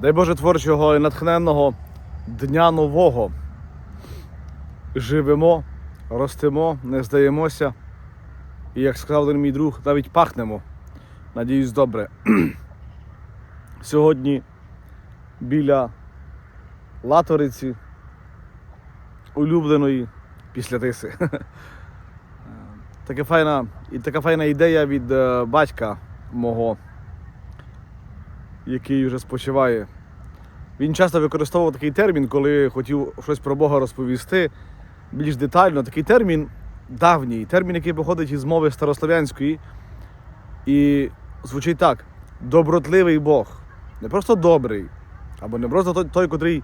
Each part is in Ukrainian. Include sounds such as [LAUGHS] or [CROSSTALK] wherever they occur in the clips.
Дай Боже творчого і натхненного дня нового. Живемо, ростемо, не здаємося. І як сказав один мій друг, навіть пахнемо. Надіюсь, добре. [CLEARS THROAT] Сьогодні біля Латориці, улюбленої після тиси. [LAUGHS] Така файна, і така файна ідея від е, батька мого, який вже спочиває. Він часто використовував такий термін, коли хотів щось про Бога розповісти більш детально. Такий термін давній, термін, який походить із мови старослов'янської. І звучить так: добротливий Бог. Не просто добрий, або не просто той, той котрий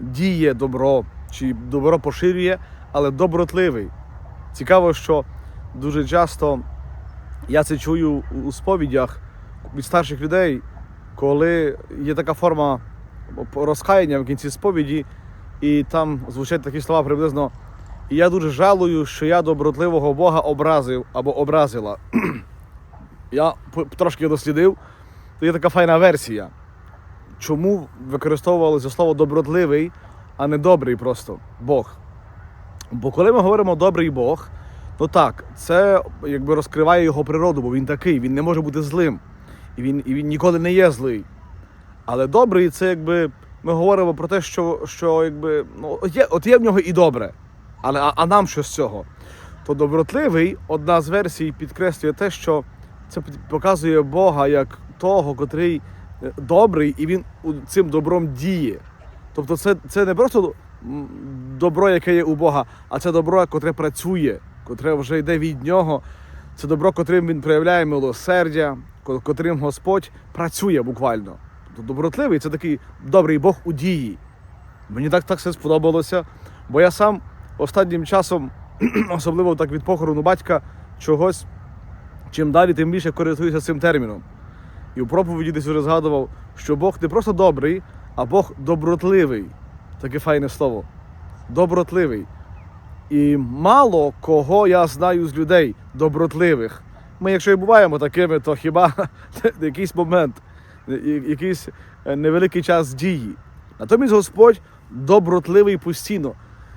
діє добро чи добро поширює, але добротливий. Цікаво, що дуже часто я це чую у сповідях від старших людей, коли є така форма розкаяння в кінці сповіді, і там звучать такі слова приблизно. Я дуже жалую, що я добротливого Бога образив або образила. [CLEARS THROAT] я трошки дослідив, то є така файна версія. Чому використовувалося слово добротливий, а не добрий просто Бог? Бо коли ми говоримо добрий Бог, то так, це якби розкриває його природу, бо він такий, він не може бути злим. І він, і він ніколи не є злий. Але добрий це якби ми говоримо про те, що, що якби, ну, є, от є в нього і добре. Але а, а нам що з цього? То добротливий, одна з версій підкреслює те, що це показує Бога як того, котрий е, добрий, і він цим добром діє. Тобто, це, це не просто добро, яке є у Бога, а це добро, котре працює, котре вже йде від нього. Це добро, котрим він проявляє милосердя, котрим Господь працює буквально. Тобто добротливий це такий добрий Бог у дії. Мені так, так все сподобалося, бо я сам останнім часом, [CLEARS THROAT] особливо так від похорону батька, чогось, чим далі, тим більше користуюся цим терміном. І у проповіді десь вже згадував, що Бог не просто добрий, а Бог добротливий. Таке файне слово. Добротливий. І мало кого я знаю з людей добротливих. Ми, якщо і буваємо такими, то хіба [LAUGHS] якийсь момент, якийсь е, невеликий час дії. Натомість Господь добротливий постійно.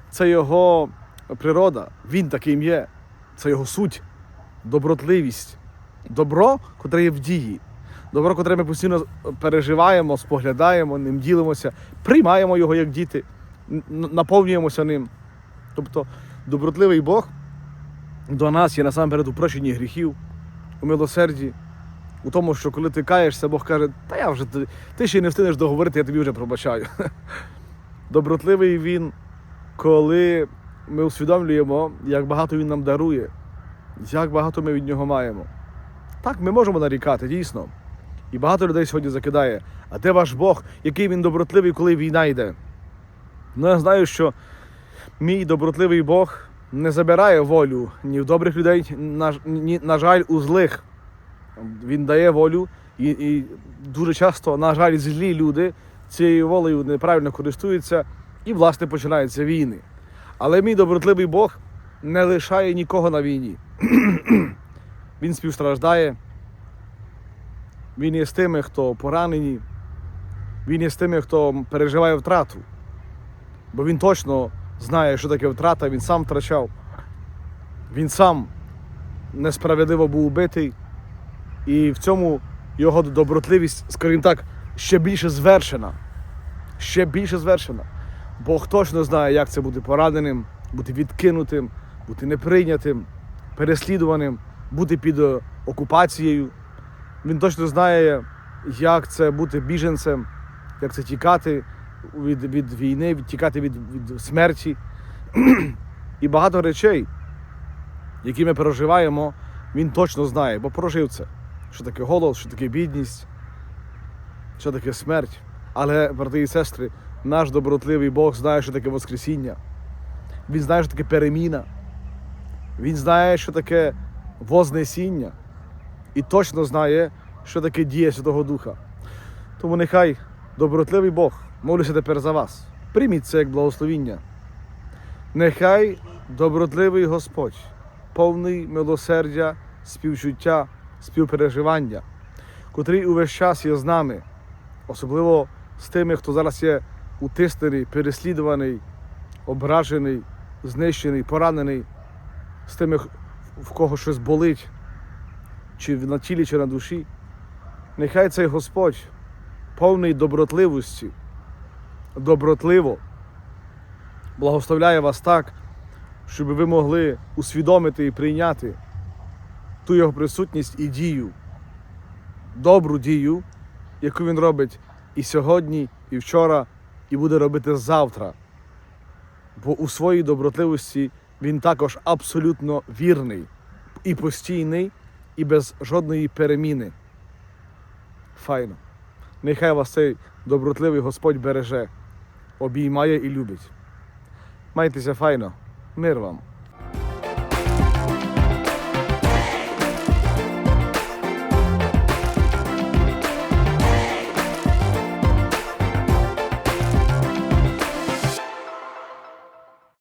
Це його природа. Він таким є. Це його суть, добротливість. Добро, котре є в дії. Добро, котре ми постійно переживаємо, споглядаємо, ним ділимося, приймаємо його як діти, наповнюємося ним. Тобто добротливий Бог до нас є насамперед у гріхів, у милосерді, у тому, що коли ти каєшся, Бог каже, та я вже ти, ще й не встигнеш договорити, я тобі вже пробачаю. [LAUGHS] Добротливий він, коли ми усвідомлюємо, як багато він нам дарує, як багато ми від нього маємо. Так, ми можемо нарікати, дійсно. І багато людей сьогодні закидає. А де ваш Бог, який він добротливий, коли війна йде? Ну, я знаю, що мій добротливий Бог не забирає волю ні в добрих людей, на, ні, на жаль, у злих. Він дає волю, і, і дуже часто, на жаль, злі люди цією волею неправильно користуються, і, власне, починаються війни. Але мій добротливий Бог не лишає нікого на війні. [CLEARS THROAT] Він співстраждає. Він є з тими, хто поранені, він є з тими, хто переживає втрату. Бо він точно знає, що таке втрата, він сам втрачав. Він сам несправедливо був убитий. І в цьому його добротливість, скажімо так, ще більше звершена. Ще більше звершена. Бог точно знає, як це бути пораненим, бути відкинутим, бути неприйнятим, переслідуваним, бути під е, окупацією. Він точно знає, як це бути біженцем, як це тікати від, від війни, від- тікати від, від смерті. І багато речей, які ми переживаємо, він точно знає, бо прожив це. Що таке голод, що таке бідність, що таке смерть. Але, брати і сестри, наш добротливий Бог знає, що таке Воскресіння. Він знає, що таке переміна. Він знає, що таке Вознесіння. І точно знає, що таке дія Святого Духа. Тому нехай добротливий Бог молюся тепер за вас. Прийміть це як благословіння. Нехай добротливий Господь, повний милосердя, співчуття, співпереживання, котрий увесь час є з нами, особливо з тими, хто зараз є утиснений, переслідуваний, ображений, знищений, поранений, з тими, в кого щось болить, чи на тілі, чи на душі. Нехай цей Господь повний добротливості, добротливо благословляє вас так, щоб ви могли усвідомити і прийняти ту його присутність і дію, добру дію, яку він робить і сьогодні, і вчора, і буде робити завтра. Бо у своїй добротливості він також абсолютно вірний і постійний, і без жодної переміни. Файно. Нехай вас цей добротливий Господь береже, обіймає і любить. Майтеся файно, мир вам.